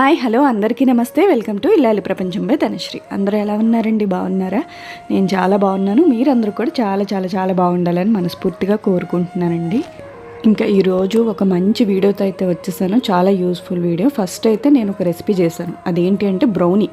Hi hello అందరికీ నమస్తే. Welcome to ఇల్లాలి ప్రపంచం బై ధనశ్రీ. అందరూ ఎలా ఉన్నారండి? బాగున్నారా? నేను చాలా బాగున్నాను. మీరందరూ కూడా చాలా చాలా చాలా బాగుండాలని మనస్ఫూర్తిగా కోరుకుంటున్నానండి. ఇంకా ఈరోజు ఒక మంచి వీడియోతో అయితే వచ్చేసాను. చాలా యూస్ఫుల్ వీడియో. ఫస్ట్ అయితే నేను ఒక రెసిపీ చేశాను. అదేంటి అంటే బ్రౌనీ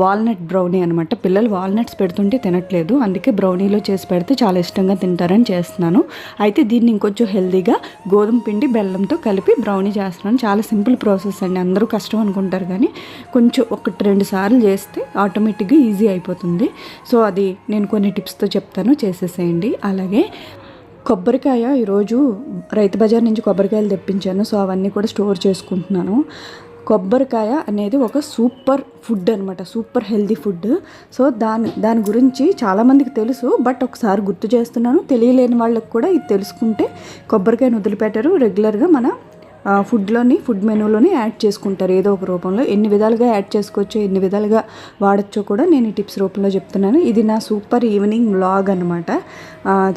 వాల్నట్ బ్రౌనీ అనమాట పిల్లలు వాల్నట్స్ పెడుతుంటే తినట్లేదు. అందుకే బ్రౌనీలో చేసి పెడితే చాలా ఇష్టంగా తింటారని చేస్తున్నాను. అయితే దీన్ని ఇంకొంచెం హెల్దీగా గోధుమ పిండి బెల్లంతో కలిపి బ్రౌనీ చేస్తున్నాను. చాలా సింపుల్ ప్రాసెస్ అండి. అందరూ కష్టం అనుకుంటారు కానీ కొంచెం ఒకటి రెండు సార్లు చేస్తే ఆటోమేటిక్గా ఈజీ అయిపోతుంది. సో అది నేను కొన్ని టిప్స్తో చెప్తాను. చేసేసేయండి. అలాగే కొబ్బరికాయ ఈరోజు రైతు బజార్ నుంచి కొబ్బరికాయలు తెప్పించాను. సో అవన్నీ కూడా స్టోర్ చేసుకుంటున్నాను. కొబ్బరికాయ అనేది ఒక సూపర్ ఫుడ్ అనమాట సూపర్ హెల్దీ ఫుడ్. సో దాని దాని గురించి చాలామందికి తెలుసు బట్ ఒకసారి గుర్తు చేస్తున్నాను. తెలియలేని వాళ్ళకి కూడా ఇది తెలుసుకుంటే కొబ్బరికాయను వదిలిపెట్టరు. రెగ్యులర్గా మన ఫుడ్లోని ఫుడ్ మెనూలోని యాడ్ చేసుకుంటారు. ఏదో ఒక రూపంలో. ఎన్ని విధాలుగా యాడ్ చేసుకోవచ్చో ఎన్ని విధాలుగా వాడచ్చో కూడా నేను ఈ టిప్స్ రూపంలో చెప్తున్నాను. ఇది నా సూపర్ ఈవినింగ్ వ్లాగ్ అనమాట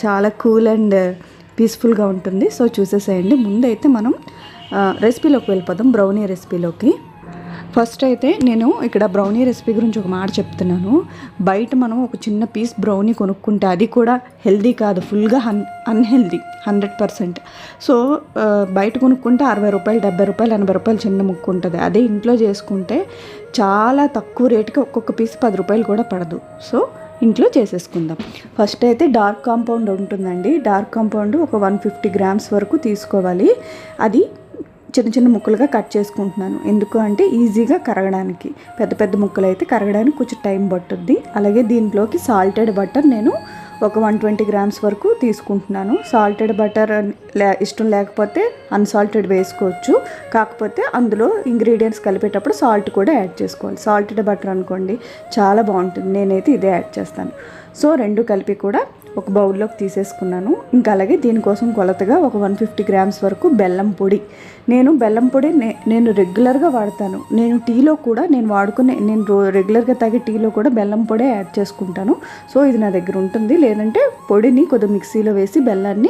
చాలా కూల్ అండ్ పీస్ఫుల్గా ఉంటుంది. సో చూసేసేయండి. ముందైతే మనం రెసిపీలోకి వెళ్ళిపోదాం. బ్రౌనీ రెసిపీలోకి ఫస్ట్ అయితే నేను ఇక్కడ బ్రౌనీ రెసిపీ గురించి ఒక మాట చెప్తున్నాను. బయట మనం ఒక చిన్న పీస్ బ్రౌనీ కొనుక్కుంటే అది కూడా హెల్దీ కాదు ఫుల్గా హన్ అన్హెల్దీ హండ్రెడ్ పర్సెంట్ సో బయట కొనుక్కుంటే అరవై రూపాయలు డెబ్బై రూపాయలు ఎనభై రూపాయలు చిన్న ముక్కు ఉంటుంది. అదే ఇంట్లో చేసుకుంటే చాలా తక్కువ రేటుకి ఒక్కొక్క పీస్ పది రూపాయలు కూడా పడదు. సో ఇంట్లో చేసేసుకుందాం. ఫస్ట్ అయితే డార్క్ కాంపౌండ్ ఉంటుందండి. డార్క్ కాంపౌండ్ ఒక వన్ ఫిఫ్టీ గ్రామ్స్ వరకు తీసుకోవాలి. అది చిన్న చిన్న ముక్కలుగా కట్ చేసుకుంటున్నాను. ఎందుకు అంటే ఈజీగా కరగడానికి. పెద్ద పెద్ద ముక్కలు అయితే కరగడానికి కొంచెం టైం పట్టుద్ది. అలాగే దీంట్లోకి సాల్టెడ్ బటర్ నేను ఒక వన్ ట్వంటీ గ్రామ్స్ వరకు తీసుకుంటున్నాను. సాల్టెడ్ బటర్ లే ఇష్టం లేకపోతే అన్సాల్టెడ్ వేసుకోవచ్చు. కాకపోతే అందులో ఇంగ్రీడియంట్స్ కలిపేటప్పుడు సాల్ట్ కూడా యాడ్ చేసుకోవాలి. సాల్టెడ్ బటర్ అనుకోండి చాలా బాగుంటుంది. నేనైతే ఇదే యాడ్ చేస్తాను. సో రెండు కలిపి కూడా ఒక బౌల్లోకి తీసేసుకున్నాను. ఇంకా అలాగే దీనికోసం కొలతగా ఒక వన్ ఫిఫ్టీ గ్రామ్స్ వరకు బెల్లం పొడి. నేను బెల్లం పొడి నే- నేను రెగ్యులర్గా వాడతాను. నేను టీలో కూడా నేను వాడుకునే నేను రో రెగ్యులర్గా తాగే టీలో కూడా బెల్లం పొడే యాడ్ చేసుకుంటాను. సో ఇది నా దగ్గర ఉంటుంది. లేదంటే పొడిని కొద్దిగా మిక్సీలో వేసి బెల్లాన్ని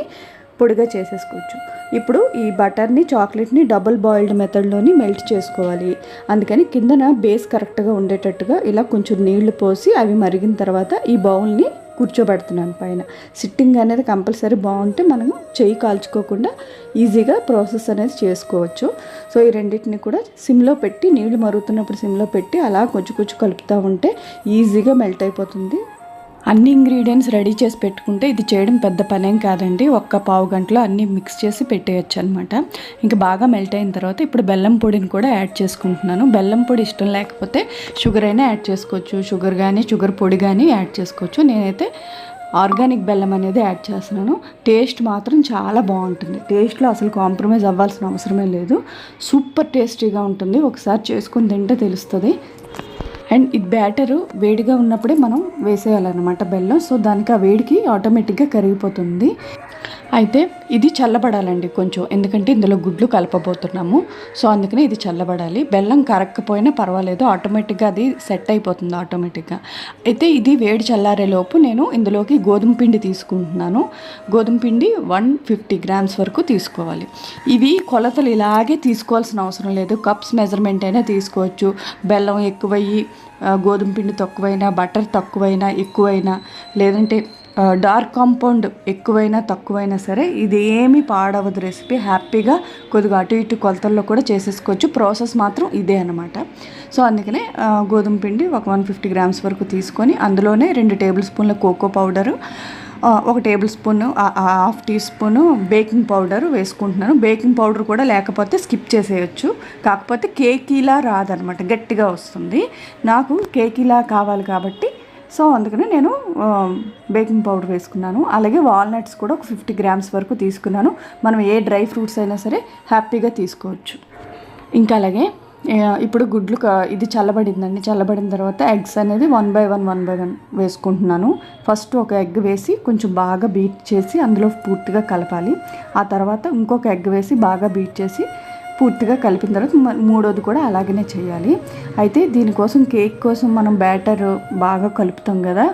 పొడిగా చేసేసుకోవచ్చు. ఇప్పుడు ఈ బటర్ని చాక్లెట్ని డబుల్ బాయిల్డ్ మెథడ్లోని మెల్ట్ చేసుకోవాలి. అందుకని కిందన బేస్ కరెక్ట్గా ఉండేటట్టుగా ఇలా కొంచెం నీళ్ళు పోసి అవి మరిగిన తర్వాత ఈ బౌల్ని కూర్చోబెడుతున్నాను పైన. సిట్టింగ్ అనేది కంపల్సరీ బాగుంటే మనము చెయ్యి కాల్చుకోకుండా ఈజీగా ప్రాసెస్ అనేది చేసుకోవచ్చు. సో ఈ రెండింటిని కూడా సిమ్లో పెట్టి నీళ్ళు మరుగుతున్నప్పుడు సిమ్లో పెట్టి అలా కొంచెం కొంచెం కలుపుతూ ఉంటే ఈజీగా మెల్ట్ అయిపోతుంది. అన్ని ఇంగ్రీడియంట్స్ రెడీ చేసి పెట్టుకుంటే ఇది చేయడం పెద్ద పనేం కాదండి. ఒక్క పావు గంటలో అన్నీ మిక్స్ చేసి పెట్టేయచ్చు అనమాట ఇంకా బాగా మెల్ట్ అయిన తర్వాత ఇప్పుడు బెల్లం పొడిని కూడా యాడ్ చేసుకుంటున్నాను. బెల్లం పొడి ఇష్టం లేకపోతే షుగర్ అయినా యాడ్ చేసుకోవచ్చు. షుగర్ కానీ షుగర్ పొడి కానీ యాడ్ చేసుకోవచ్చు. నేనైతే ఆర్గానిక్ బెల్లం అనేది యాడ్ చేస్తున్నాను. టేస్ట్ మాత్రం చాలా బాగుంటుంది. టేస్ట్లో అసలు కాంప్రమైజ్ అవ్వాల్సిన అవసరమే లేదు. సూపర్ టేస్టీగా ఉంటుంది. ఒకసారి చేసుకుని తింటే తెలుస్తుంది. అండ్ ఇది బ్యాటరు వేడిగా ఉన్నప్పుడే మనం వేసేయాలన్నమాట బెల్లం. సో దానికి ఆ వేడికి ఆటోమేటిక్గా కరిగిపోతుంది. అయితే ఇది చల్లబడాలండి కొంచెం. ఎందుకంటే ఇందులో గుడ్లు కలపబోతున్నాము. సో అందుకనే ఇది చల్లబడాలి. బెల్లం కరక్కపోయినా పర్వాలేదు. ఆటోమేటిక్గా అది సెట్ అయిపోతుంది ఆటోమేటిక్గా. అయితే ఇది వేడి చల్లారే లోపు నేను ఇందులోకి గోధుమ పిండి తీసుకుంటున్నాను. గోధుమ పిండి వన్ ఫిఫ్టీ గ్రామ్స్ వరకు తీసుకోవాలి. ఇవి కొలతలు ఇలాగే తీసుకోవాల్సిన అవసరం లేదు. కప్స్ మెజర్మెంట్ అయినా తీసుకోవచ్చు. బెల్లం ఎక్కువయ్యి గోధుమ పిండి తక్కువైనా బటర్ తక్కువైనా ఎక్కువైనా లేదంటే డార్క్ కాంపౌండ్ ఎక్కువైనా తక్కువైనా సరే ఇది ఏమీ పాడవదు రెసిపీ హ్యాపీగా కొద్దిగా అటు ఇటు కొలతల్లో కూడా చేసేసుకోవచ్చు. ప్రాసెస్ మాత్రం ఇదే అనమాట సో అందుకనే గోధుమ పిండి ఒక వన్ ఫిఫ్టీ గ్రామ్స్ వరకు తీసుకొని అందులోనే రెండు టేబుల్ స్పూన్ల కోకో పౌడరు ఒక table spoon half tea spoon baking powder వేసుకుంటున్నాను. బేకింగ్ పౌడర్ కూడా లేకపోతే స్కిప్ చేసేయచ్చు. కాకపోతే కేకీలా రాదనమాట గట్టిగా వస్తుంది. నాకు కేకీలా కావాలి కాబట్టి సో అందుకని నేను బేకింగ్ పౌడర్ వేసుకున్నాను. అలాగే వాల్నట్స్ కూడా ఒక ఫిఫ్టీ గ్రామ్స్ వరకు తీసుకున్నాను. మనం ఏ డ్రై ఫ్రూట్స్ అయినా సరే హ్యాపీగా తీసుకోవచ్చు. ఇంకా అలాగే ఇప్పుడు గుడ్లు క- ఇది చల్లబడిందండి. చల్లబడిన తర్వాత ఎగ్స్ అనేది one by one one by one వేసుకుంటున్నాను. ఫస్ట్ ఒక ఎగ్ వేసి కొంచెం బాగా బీట్ చేసి అందులో పూర్తిగా కలపాలి. ఆ తర్వాత ఇంకొక ఎగ్ వేసి బాగా బీట్ చేసి పూర్తిగా కలిపిన తర్వాత మూడోది కూడా అలాగనే చేయాలి. అయితే దీనికోసం కేక్ కోసం మనం బ్యాటర్ బాగా కలుపుతాం కదా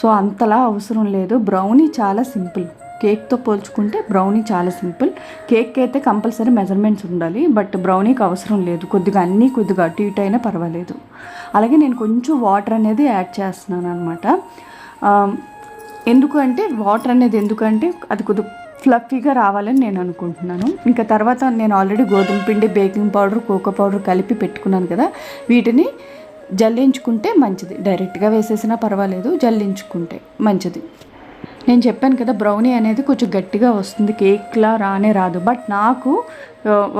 సో అంతలా అవసరం లేదు. బ్రౌనీ చాలా సింపుల్. కేక్తో పోల్చుకుంటే బ్రౌనీ చాలా సింపుల్. కేక్ అయితే కంపల్సరీ మెజర్మెంట్స్ ఉండాలి బట్ బ్రౌనీకి అవసరం లేదు. కొద్దిగా అన్నీ కొద్దిగా అటు ఇటు అయినా పర్వాలేదు. అలాగే నేను కొంచెం వాటర్ అనేది యాడ్ చేస్తున్నాను అనమాట ఎందుకు అంటే వాటర్ అనేది ఎందుకంటే అది కొద్ది ఫ్లఫీగా రావాలని నేను అనుకుంటున్నాను. ఇంకా తర్వాత నేను ఆల్రెడీ గోధుమ పిండి బేకింగ్ పౌడర్ కోకో పౌడర్ కలిపి పెట్టుకున్నాను కదా. వీటిని జల్లించుకుంటే మంచిది. డైరెక్ట్గా వేసేసినా పర్వాలేదు జల్లించుకుంటే మంచిది. నేను చెప్పాను కదా బ్రౌనీ అనేది కొంచెం గట్టిగా వస్తుంది. కేక్లా రానే రాదు. బట్ నాకు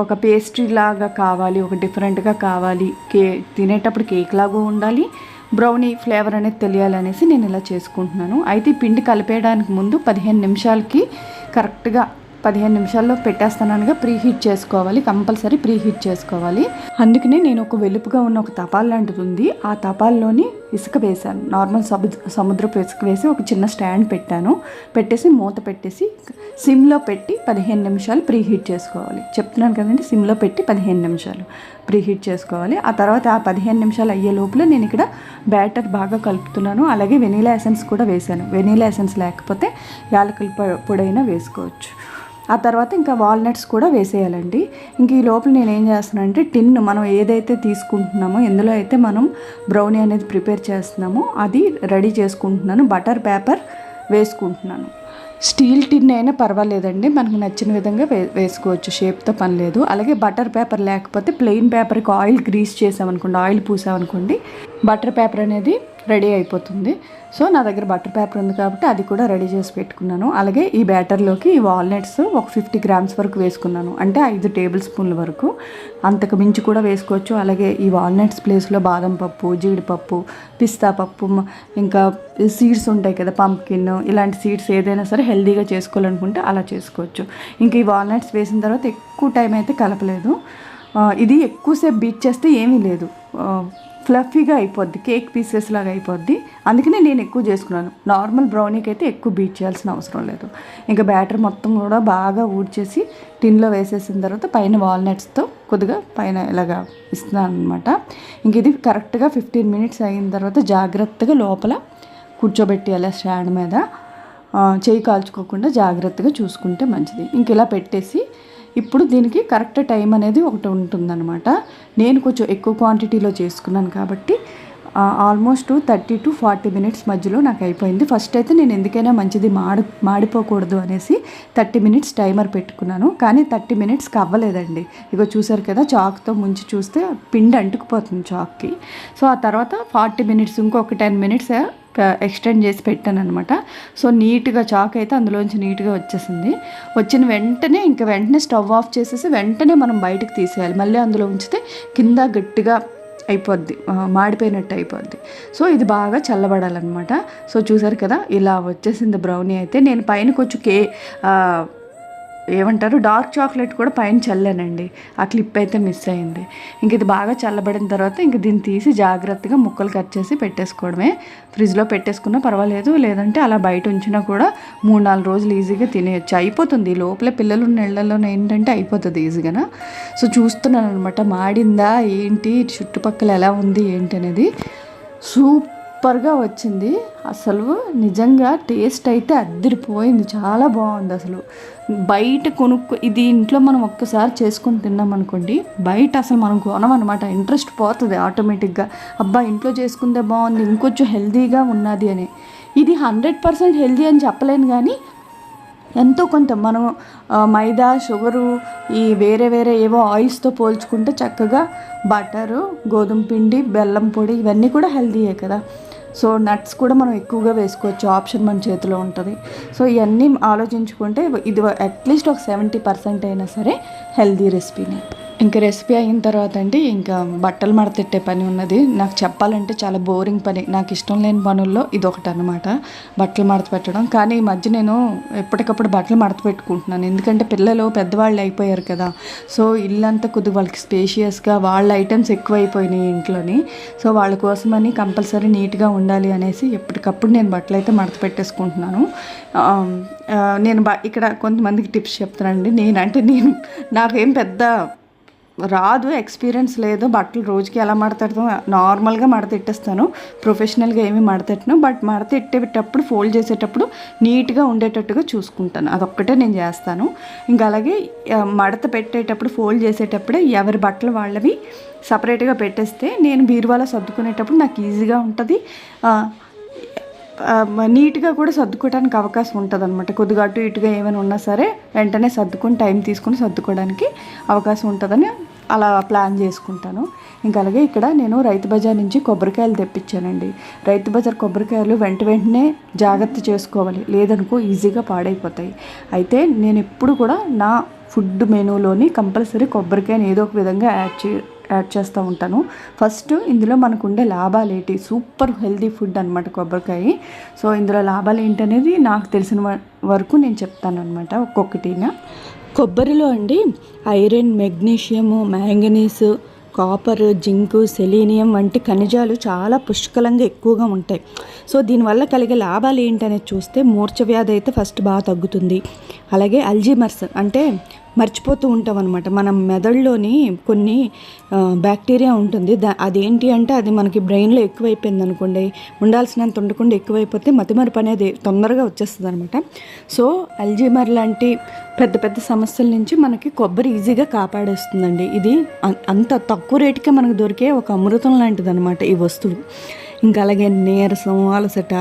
ఒక పేస్ట్రీ లాగా కావాలి ఒక డిఫరెంట్గా కావాలి కే తినేటప్పుడు కేక్ లాగా ఉండాలి బ్రౌనీ ఫ్లేవర్ అనేది తెలియాలనేసి నేను ఇలా చేసుకుంటున్నాను. అయితే పిండి కలిపేయడానికి ముందు పదిహేను నిమిషాలకి కరెక్ట్గా పదిహేను నిమిషాల్లో పెట్టేస్తానగా ప్రీ హీట్ చేసుకోవాలి కంపల్సరీ ప్రీ హీట్ చేసుకోవాలి. అందుకనే నేను ఒక వెలుపుగా ఉన్న ఒక తపాల్ లాంటిది ఉంది. ఆ తపాల్లోని ఇసుక వేశాను. నార్మల్ సముద్ర సముద్రపు ఇసుక వేసి ఒక చిన్న స్టాండ్ పెట్టాను. పెట్టేసి మూత పెట్టేసి సిమ్లో పెట్టి పదిహేను నిమిషాలు ప్రీ హీట్ చేసుకోవాలి. చెప్తున్నాను కదండి సిమ్లో పెట్టి పదిహేను నిమిషాలు ప్రీ హీట్ చేసుకోవాలి. ఆ తర్వాత ఆ పదిహేను నిమిషాలు అయ్యే లోపల నేను ఇక్కడ బ్యాటర్ బాగా కలుపుతున్నాను. అలాగే వెనీలా ఎసెన్స్ కూడా వేశాను. వెనీలా ఎసెన్స్ లేకపోతే యాలకుల పొ- పొడైనా వేసుకోవచ్చు. ఆ తర్వాత ఇంకా వాల్నట్స్ కూడా వేసేయాలండి. ఇంక ఈ లోపల నేను ఏం చేస్తున్నానంటే టిన్ మనం ఏదైతే తీసుకుంటున్నామో ఎందులో అయితే మనం బ్రౌనీ అనేది ప్రిపేర్ చేస్తున్నామో అది రెడీ చేసుకుంటున్నాను. బటర్ పేపర్ వేసుకుంటున్నాను. స్టీల్ టిన్ అయినా పర్వాలేదండి. మనకు నచ్చిన విధంగా వే వేసుకోవచ్చు. షేప్తో పని లేదు. అలాగే బటర్ పేపర్ లేకపోతే ప్లెయిన్ పేపర్కి ఆయిల్ గ్రీస్ చేసామనుకోండి ఆయిల్ పూసామనుకోండి బటర్ పేపర్ అనేది రెడీ అయిపోతుంది. సో నా దగ్గర బటర్ పేపర్ ఉంది కాబట్టి అది కూడా రెడీ చేసి పెట్టుకున్నాను. అలాగే ఈ బ్యాటర్లోకి ఈ వాల్నట్స్ ఒక ఫిఫ్టీ గ్రామ్స్ వరకు వేసుకున్నాను. అంటే ఐదు టేబుల్ స్పూన్ల వరకు. అంతకు మించి కూడా వేసుకోవచ్చు. అలాగే ఈ వాల్నట్స్ ప్లేస్లో బాదం పప్పు జీడిపప్పు పిస్తా పప్పు ఇంకా సీడ్స్ ఉంటాయి కదా పంప్కిన్ ఇలాంటి సీడ్స్ ఏదైనా సరే హెల్దీగా చేసుకోవాలనుకుంటే అలా చేసుకోవచ్చు. ఇంకా ఈ వాల్నట్స్ వేసిన తర్వాత ఎక్కువ టైం అయితే కలపలేదు. ఇది ఎక్కువసేపు బీట్ చేస్తే ఏమీ లేదు. ఫ్లఫీగా అయిపోద్ది కేక్ పీసెస్ లాగా అయిపోద్ది. అందుకనే నేను ఎక్కువ చేసుకున్నాను. నార్మల్ బ్రౌనీకి అయితే ఎక్కువ బీట్ చేయాల్సిన అవసరం లేదు. ఇంకా బ్యాటర్ మొత్తం కూడా బాగా ఊడ్చేసి టిన్లో వేసేసిన తర్వాత పైన వాల్నట్స్తో కొద్దిగా పైన ఇలాగా ఇస్తున్నాను అనమాట ఇంక ఇది కరెక్ట్గా ఫిఫ్టీన్ మినిట్స్ అయిన తర్వాత జాగ్రత్తగా లోపల కూర్చోబెట్టి అలా స్టాండ్ మీద. చేయి కాల్చుకోకుండా జాగ్రత్తగా చూసుకుంటే మంచిది. ఇంక ఇలా పెట్టేసి ఇప్పుడు దీనికి కరెక్ట్ టైం అనేది ఒకటి ఉంటుందన్నమాట. నేను కొంచెం ఎక్కువ క్వాంటిటీలో చేసుకున్నాను కాబట్టి almost thirty to forty minutes మధ్యలో నాకు అయిపోయింది. ఫస్ట్ అయితే నేను ఎందుకైనా మంచిది మాడి మాడిపోకూడదు అనేసి థర్టీ మినిట్స్ టైమర్ పెట్టుకున్నాను. కానీ థర్టీ మినిట్స్కి అవ్వలేదండి. ఇగో చూసారు కదా చాక్తో ముంచి చూస్తే పిండి అంటుకుపోతుంది చాక్కి. సో ఆ తర్వాత ఫార్టీ మినిట్స్ ఇంకొక టెన్ మినిట్స్ ఎక్స్టెండ్ చేసి పెట్టాను అనమాట సో నీట్గా చాక్ అయితే అందులోంచి నీట్గా వచ్చేసింది. వచ్చిన వెంటనే ఇంకా వెంటనే స్టవ్ ఆఫ్ చేసేసి వెంటనే మనం బయటకు తీసేయాలి. మళ్ళీ అందులో ఉంచితే కింద గట్టిగా అయిపోద్ది. మాడిపోయినట్టు అయిపోద్ది. సో ఇది బాగా చల్లబడాలన్నమాట. సో చూసారు కదా ఇలా వచ్చేసింది బ్రౌనీ అయితే. నేను పైన కొంచెం కే ఏమంటారు? డార్క్ చాక్లెట్ కూడా పైన చల్లానండి. ఆ క్లిప్ అయితే మిస్ అయింది. ఇంక ఇది బాగా చల్లబడిన తర్వాత ఇంక దీన్ని తీసి జాగ్రత్తగా ముక్కలు కట్ చేసి పెట్టేసుకోవడమే. ఫ్రిడ్జ్లో పెట్టేసుకున్నా పర్వాలేదు. లేదంటే అలా బయట ఉంచినా కూడా మూడు నాలుగు రోజులు ఈజీగా తినేయచ్చు. అయిపోతుంది. లోపల పిల్లలు ఉన్న ఏంటంటే అయిపోతుంది ఈజీగా సో చూస్తున్నాను అనమాట మాడిందా? ఏంటి? చుట్టుపక్కల ఎలా ఉంది? ఏంటి అనేది సూప్ సూపర్గా వచ్చింది. అసలు నిజంగా టేస్ట్ అయితే అద్దరిపోయింది. చాలా బాగుంది అసలు. బయట కొనుక్కు ఇది ఇంట్లో మనం ఒక్కసారి చేసుకొని తిన్నాం అనుకోండి బయట అసలు మనం కొనమనమాట ఇంట్రెస్ట్ పోతుంది ఆటోమేటిక్గా. అబ్బా ఇంట్లో చేసుకుంటే బాగుంది ఇంకొంచెం హెల్తీగా ఉన్నది అని. ఇది హండ్రెడ్ పర్సెంట్ హెల్తీ అని చెప్పలేను కానీ ఎంతో కొంత మనం మైదా షుగరు ఈ వేరే వేరే ఏవో ఆయిల్స్తో పోల్చుకుంటే చక్కగా బటరు గోధుమ పిండి బెల్లం పొడి ఇవన్నీ కూడా హెల్తీయే కదా. సో నట్స్ కూడా మనం ఎక్కువగా వేసుకోవచ్చు. ఆప్షన్ మన చేతిలో ఉంటుంది. సో ఇవన్నీ ఆలోచించుకుంటే ఇది అట్లీస్ట్ ఒక సెవెంటీ పర్సెంట్ అయినా సరే హెల్తీ రెసిపీని ఇంకా రెసిపీ అయిన తర్వాత అండి ఇంకా బట్టలు మడతెట్టే పని ఉన్నది. నాకు చెప్పాలంటే చాలా బోరింగ్ పని. నాకు ఇష్టం లేని పనుల్లో ఇది ఒకటి అనమాట బట్టలు మడత పెట్టడం. కానీ ఈ మధ్య నేను ఎప్పటికప్పుడు బట్టలు మడత పెట్టుకుంటున్నాను. ఎందుకంటే పిల్లలు పెద్దవాళ్ళు అయిపోయారు కదా. సో ఇల్లంతా కొద్దిగా వాళ్ళకి స్పేషియస్గా వాళ్ళ ఐటమ్స్ ఎక్కువ అయిపోయినాయి ఇంట్లోని. సో వాళ్ళ కోసమని కంపల్సరీ నీట్గా ఉండాలి అనేసి ఎప్పటికప్పుడు నేను బట్టలు అయితే మడత పెట్టేసుకుంటున్నాను. నేను బ ఇక్కడ కొంతమందికి టిప్స్ చెప్తానండి. నేను అంటే నేను నాకేం పెద్ద రాదు ఎక్స్పీరియన్స్ లేదు. బట్టలు రోజుకి ఎలా మడతెడతాం నార్మల్గా మడతెట్టేస్తాను ప్రొఫెషనల్గా ఏమీ మడతెట్టను బట్ మడతెట్టేటప్పుడు ఫోల్డ్ చేసేటప్పుడు నీట్గా ఉండేటట్టుగా చూసుకుంటాను. అదొక్కటే నేను చేస్తాను. ఇంకా అలాగే మడత పెట్టేటప్పుడు ఫోల్డ్ చేసేటప్పుడే ఎవరి బట్టలు వాళ్ళవి సపరేట్గా పెట్టేస్తే నేను బీరువాలో సర్దుకునేటప్పుడు నాకు ఈజీగా ఉంటుంది. నీట్గా కూడా సర్దుకోవడానికి అవకాశం ఉంటుంది అనమాట కొద్దిగా అటు ఇటుగా ఏమైనా ఉన్నా సరే వెంటనే సర్దుకొని టైం తీసుకొని సర్దుకోవడానికి అవకాశం ఉంటుందని అలా ప్లాన్ చేసుకుంటాను. ఇంకా అలాగే ఇక్కడ నేను రైతు బజార్ నుంచి కొబ్బరికాయలు తెప్పించానండి. రైతు బజార్ కొబ్బరికాయలు వెంట వెంటనే జాగ్రత్త చేసుకోవాలి. లేదనుకో ఈజీగా పాడైపోతాయి. అయితే నేను ఎప్పుడు కూడా నా ఫుడ్ మెనూలోని కంపల్సరీ కొబ్బరికాయని ఏదో ఒక విధంగా యాడ్ చే యాడ్ చేస్తూ ఉంటాను. ఫస్ట్ ఇందులో మనకు ఉండే లాభాలు ఏంటి? సూపర్ హెల్తీ ఫుడ్ అనమాట కొబ్బరికాయ. సో ఇందులో లాభాలు ఏంటనేది నాకు తెలిసిన వరకు నేను చెప్తాను అనమాట ఒక్కొక్కటిన. కొబ్బరిలో అండి iron magnesium manganese copper zinc selenium వంటి ఖనిజాలు చాలా పుష్కలంగా ఎక్కువగా ఉంటాయి. సో దీనివల్ల కలిగే లాభాలు ఏంటనేది చూస్తే మూర్ఛ వ్యాధి అయితే ఫస్ట్ బాగా తగ్గుతుంది. అలాగే అల్జీమర్స్ అంటే మర్చిపోతూ ఉంటాం అనమాట మన మెదడులోని కొన్ని బ్యాక్టీరియా ఉంటుంది. దా అదేంటి అంటే అది మనకి బ్రెయిన్లో ఎక్కువైపోయింది అనుకోండి ఉండాల్సినంత ఉండకుండా ఎక్కువైపోతే మతిమరుపు అనేది తొందరగా వచ్చేస్తుంది అనమాట సో అల్జీమర్ లాంటి పెద్ద పెద్ద సమస్యల నుంచి మనకి కొబ్బరి ఈజీగా కాపాడేస్తుందండి. ఇది అంత తక్కువ రేటుకే మనకు దొరికే ఒక అమృతం లాంటిది అనమాట ఈ వస్తువు. ఇంకా అలాగే నీరసం అలసట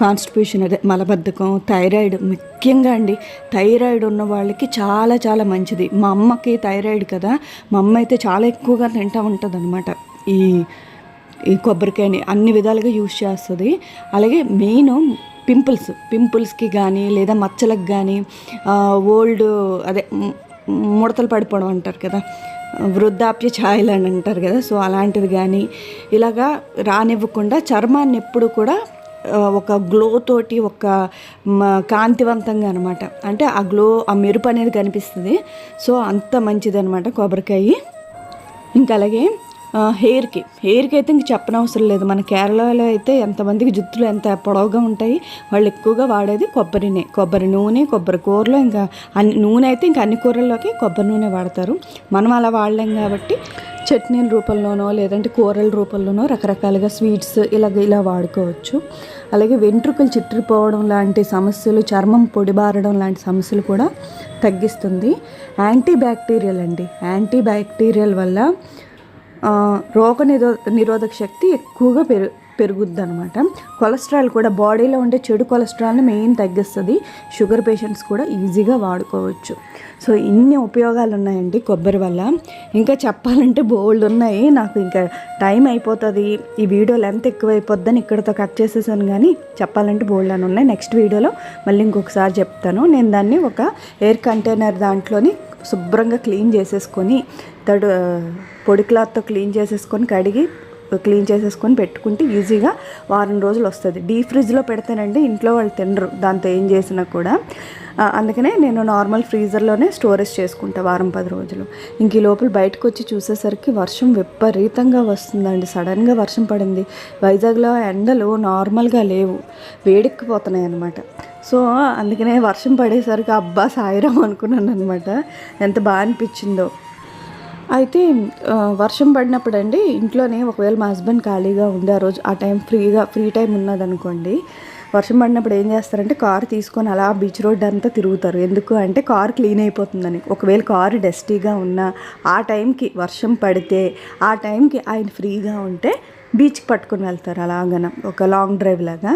కాన్స్టిపేషన్ అదే మలబద్ధకం థైరాయిడ్ ముఖ్యంగా అండి. థైరాయిడ్ ఉన్న వాళ్ళకి చాలా చాలా మంచిది. మా అమ్మకి థైరాయిడ్ కదా. మా అమ్మ అయితే చాలా ఎక్కువగా తింటూ ఉంటుంది అనమాట ఈ ఈ కొబ్బరికాయని అన్ని విధాలుగా యూజ్ చేస్తుంది. అలాగే మెయిన్ పింపుల్స్ పింపుల్స్కి కానీ లేదా మచ్చలకు కానీ ఓల్డ్ అదే ముడతలు పడిపోవడం అంటారు కదా. వృద్ధాప్య ఛాయలు అని అంటారు కదా సో అలాంటిది కానీ ఇలాగా రానివ్వకుండా చర్మాన్ని ఎప్పుడు కూడా ఒక గ్లో తోటి ఒక మ, కాంతివంతంగా అనమాట అంటే ఆ గ్లో ఆ మెరుపు అనేది కనిపిస్తుంది. సో అంత మంచిది అనమాట కొబ్బరికాయ. ఇంకా అలాగే హెయిర్కి. హెయిర్కి అయితే ఇంక చెప్పనవసరం లేదు. మన కేరళలో అయితే ఎంతమందికి జుత్తులు ఎంత పొడవుగా ఉంటాయి వాళ్ళు ఎక్కువగా వాడేది కొబ్బరినే. కొబ్బరి నూనె కొబ్బరి కూరలో ఇంకా అన్ని నూనె అయితే ఇంకా అన్ని కూరల్లోకి కొబ్బరి నూనె వాడతారు. మనం అలా వాడలేం కాబట్టి చట్నీల రూపంలోనో లేదంటే కూరల రూపంలోనో రకరకాలుగా స్వీట్స్ ఇలాగ ఇలా వాడుకోవచ్చు. అలాగే వెంట్రుకలు చిట్టిపోవడం లాంటి సమస్యలు చర్మం పొడిబారడం లాంటి సమస్యలు కూడా తగ్గిస్తుంది. యాంటీ బ్యాక్టీరియల్ అండి. యాంటీ బ్యాక్టీరియల్ వల్ల రోగ నిరో నిరోధక శక్తి ఎక్కువగా పెరు పెరుగుద్ది అనమాట కొలెస్ట్రాల్ కూడా బాడీలో ఉండే చెడు కొలెస్ట్రాల్ని మెయిన్ తగ్గిస్తుంది. షుగర్ పేషెంట్స్ కూడా ఈజీగా వాడుకోవచ్చు. సో ఇన్ని ఉపయోగాలు ఉన్నాయండి కొబ్బరి వల్ల. ఇంకా చెప్పాలంటే బోల్డ్ ఉన్నాయి. నాకు ఇంకా టైం అయిపోతుంది. ఈ వీడియో లెంత్ ఎక్కువ అయిపోద్దని ఇక్కడతో కట్ చేసేసాను కానీ చెప్పాలంటే బోల్డ్ అని ఉన్నాయి. నెక్స్ట్ వీడియోలో మళ్ళీ ఇంకొకసారి చెప్తాను. నేను దాన్ని ఒక ఎయిర్ కంటైనర్ దాంట్లోని శుభ్రంగా క్లీన్ చేసేసుకొని తడు పొడి క్లాత్తో క్లీన్ చేసేసుకొని కడిగి క్లీన్ చేసేసుకొని పెట్టుకుంటే ఈజీగా వారం రోజులు వస్తుంది. డీ ఫ్రిడ్జ్లో పెడితేనండి ఇంట్లో వాళ్ళు తినరు దాంతో ఏం చేసినా కూడా. అందుకనే నేను నార్మల్ ఫ్రీజర్లోనే స్టోరేజ్ చేసుకుంటా వారం పది రోజులు. ఇంక ఈ లోపల బయటకు వచ్చి చూసేసరికి వర్షం విపరీతంగా వస్తుందండి సడన్గా వర్షం పడింది. వైజాగ్లో ఎండలు నార్మల్గా లేవు వేడెక్కిపోతున్నాయి అన్నమాట సో అందుకనే వర్షం పడేసరికి అబ్బా సాయిరాం అనుకున్నాను అనమాట ఎంత బాగా అనిపించిందో. అయితే వర్షం పడినప్పుడు అండి ఇంట్లోనే ఒకవేళ మా హస్బెండ్ ఖాళీగా ఉండే ఆ రోజు ఆ టైం ఫ్రీగా ఫ్రీ టైం ఉన్నదనుకోండి వర్షం పడినప్పుడు ఏం చేస్తారంటే కారు తీసుకొని అలా బీచ్ రోడ్ అంతా తిరుగుతారు. ఎందుకు అంటే కారు క్లీన్ అయిపోతుందని. ఒకవేళ కారు డస్టీగా ఉన్నా ఆ టైంకి వర్షం పడితే ఆ టైంకి ఆయన ఫ్రీగా ఉంటే బీచ్కి పట్టుకుని వెళ్తారు అలాగన ఒక లాంగ్ డ్రైవ్ లాగా.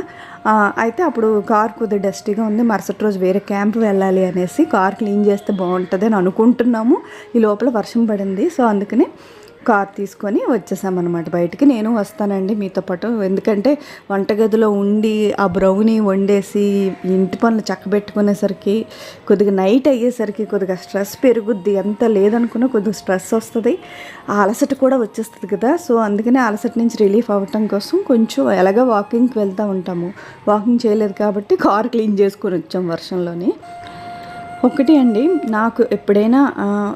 అయితే అప్పుడు కార్ కొద్దిగా డస్టీగా ఉంది. మరుసటి రోజు వేరే క్యాంప్ వెళ్ళాలి అనేసి కార్ క్లీన్ చేస్తే బాగుంటుంది అని అనుకుంటున్నాము. ఈ లోపల వర్షం పడింది. సో అందుకని కార్ తీసుకొని వచ్చేసామన్నమాట బయటికి. నేను వస్తానండి మీతో పాటు. ఎందుకంటే వంటగదిలో ఉండి ఆ బ్రౌనీ వండేసి ఇంటి పనులు చక్కబెట్టుకునేసరికి కొద్దిగా నైట్ అయ్యేసరికి కొద్దిగా స్ట్రెస్ పెరుగుద్ది. ఎంత లేదనుకున్నా కొద్దిగా స్ట్రెస్ వస్తుంది. ఆ అలసట కూడా వచ్చేస్తుంది కదా. సో అందుకనే అలసట నుంచి రిలీఫ్ అవ్వటం కోసం కొంచెం ఎలాగో వాకింగ్కి వెళ్తూ ఉంటాము. వాకింగ్ చేయలేదు కాబట్టి కార్ క్లీన్ చేసుకొని వచ్చాం వర్షంలోని. ఒకటి అండి. నాకు ఎప్పుడైనా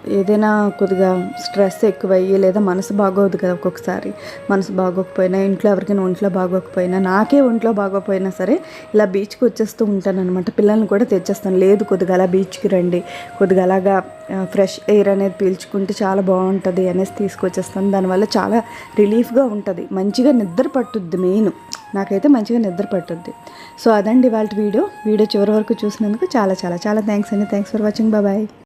ఏదైనా కొద్దిగా స్ట్రెస్ ఎక్కువయ్యి లేదా మనసు బాగోదు కదా ఒక్కొక్కసారి. మనసు బాగోకపోయినా ఇంట్లో ఎవరికైనా ఒంట్లో బాగోకపోయినా నాకే ఒంట్లో బాగోకపోయినా సరే ఇలా బీచ్కి వచ్చేస్తూ ఉంటాను అనమాట పిల్లల్ని కూడా తెచ్చేస్తాను. లేదు కొద్దిగా అలా బీచ్కి రండి. కొద్దిగా అలాగా ఫ్రెష్ ఎయిర్ అనేది పీల్చుకుంటే చాలా బాగుంటుంది అనేసి తీసుకొచ్చేస్తాను. దానివల్ల చాలా రిలీఫ్గా ఉంటుంది. మంచిగా నిద్ర పట్టుద్ది మెయిన్. నాకైతే మంచిగా నిద్ర పట్టుద్ది. సో అదండి వాళ్ళ వీడియో. వీడియో చివరి వరకు చూసినందుకు చాలా చాలా చాలా థ్యాంక్స్ అండి. Thanks for watching. బాయ్.